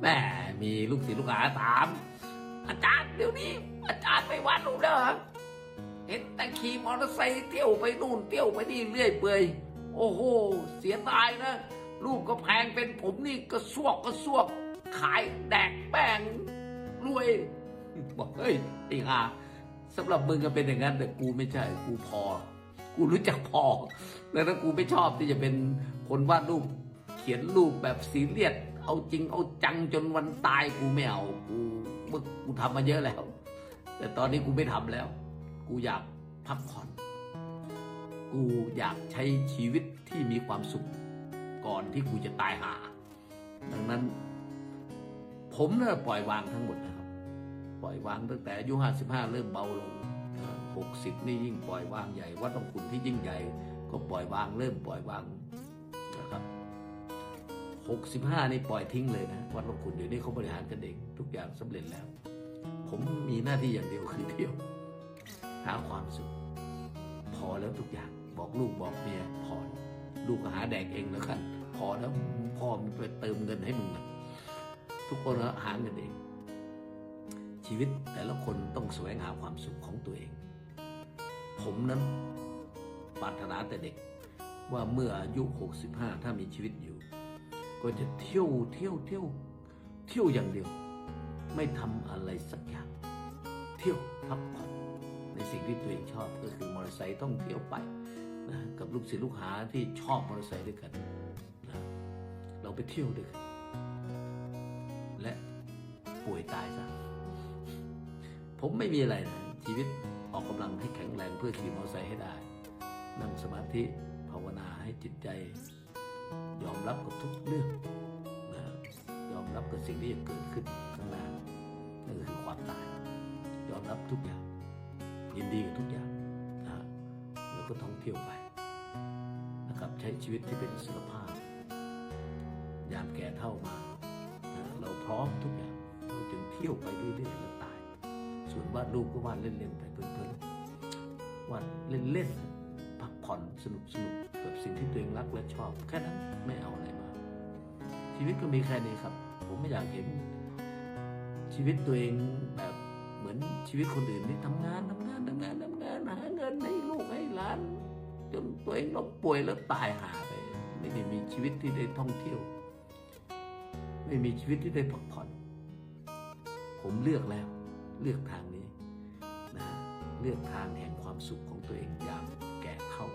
แม่มีลูกศิษย์ลูกหาถาม อาจารย์เดี๋ยวนี้ อาจารย์ไม่วาดรูปแล้วเหรอเห็นแต่ขี่มอเตอร์ไซค์เที่ยวไปนู่นเที่ยวไปนี่เรื่อยเปื่อยโอ้โห เสียดายนะรูปก็แพงเป็นผมนี่ก็สวกก็สวก ขายแดกแป้งรวย บอกเฮ้ยไอ้ห่าสำหรับมึงก็เป็นอย่างนั้น แต่กูไม่ใช่กูพอ กูรู้จักพอแล้วถ้ากูไม่ชอบที่จะเป็นคนวาดรูป ขียนรูปแบบซีเรียสเอาจริงเอาจังจนวันตายกูไม่เอากูมึกกูทำมาเยอะแล้ว แต่ตอนนี้กูไม่ทำแล้ว กูอยากพักผ่อน กูอยากใช้ชีวิตที่มีความสุข ก่อนที่กูจะตายหา ดังนั้น ผมเนี่ยปล่อยวางทั้งหมดนะครับ ปล่อยวางตั้งแต่อายุห้าสิบห้าเริ่มเบาลงหกสิบนี่ยิ่งปล่อยวางใหญ่วัดต้องคุณที่ยิ่งใหญ่ ก็ปล่อยวางเริ่มปล่อยวาง 65 นี่ปล่อยทิ้งเลยนะ วัดหลวงขุนเดี๋ยวนี้เขาบริหารกันเองทุกอย่างสำเร็จแล้ว ผมมีหน้าที่อย่างเดียวคือเที่ยว หาความสุข พอแล้วทุกอย่างบอกลูกบอกเมียพอลูกหาแดกเองแล้วกัน พอแล้วพ่อมันไปเติมเงินให้มึงนะทุกคนหาเงินเอง ชีวิตแต่ละคนต้องแสวงหาความสุขของตัวเอง ผมนั้นปรารถนาแต่เด็กว่าเมื่ออายุ 65 ถ้ามีชีวิตอยู่ ก็จะเที่ยวเที่ยวเที่ยวเที่ยวอย่างเดียว ไม่ทำอะไรสักอย่าง เที่ยวพักผ่อนในสิ่งที่ตัวเองชอบก็คือมอเตอร์ไซค์ท่องเที่ยวไปนะกับลูกศิษย์ลูกหาที่ชอบมอเตอร์ไซค์ด้วยกันนะเราไปเที่ยวด้วยกันและป่วยตายซะผมไม่มีอะไรนะชีวิตออกกำลังให้แข็งแรงเพื่อขี่มอเตอร์ไซค์ให้ได้ นั่งสมาธิภาวนาให้จิตใจ ยอมรับกับทุกเรื่องนะยอมรับกับสิ่งที่จะเกิดขึ้นข้างหน้านั่นก็คือความตาย ยอมรับทุกอย่าง ยินดีกับทุกอย่างนะแล้วก็ท่องเที่ยวไปนะครับใช้ชีวิตที่เป็นอิสรภาพ ยามแก่เท่ามานะเราพร้อมทุกอย่างเราจึงเที่ยวไปเรื่อยๆแล้วตาย ส่วนวาดรูปก็วาดเล่นๆไปเพลินๆวาดเล่นๆพักผ่อนสนุกสนุกๆ กับสิ่งที่ตัวเองรักและชอบ แค่นั้นไม่เอาอะไรมา ชีวิตก็มีแค่นี้ครับ ผมไม่อยากเห็น ชีวิตตัวเองแบบเหมือนชีวิตคนอื่นที่ทำงานทำงานทำงานทำงานหาเงินให้ลูกให้หลานจนตัวเองล้มป่วยแล้วตายหาไปไม่ได้มีชีวิตที่ได้ท่องเที่ยว ไม่มีชีวิตที่ได้พักผ่อน ผมเลือกแล้ว เลือกทางนี้นะเลือกทางแห่งความสุขของตัวเองยามแก่เท่า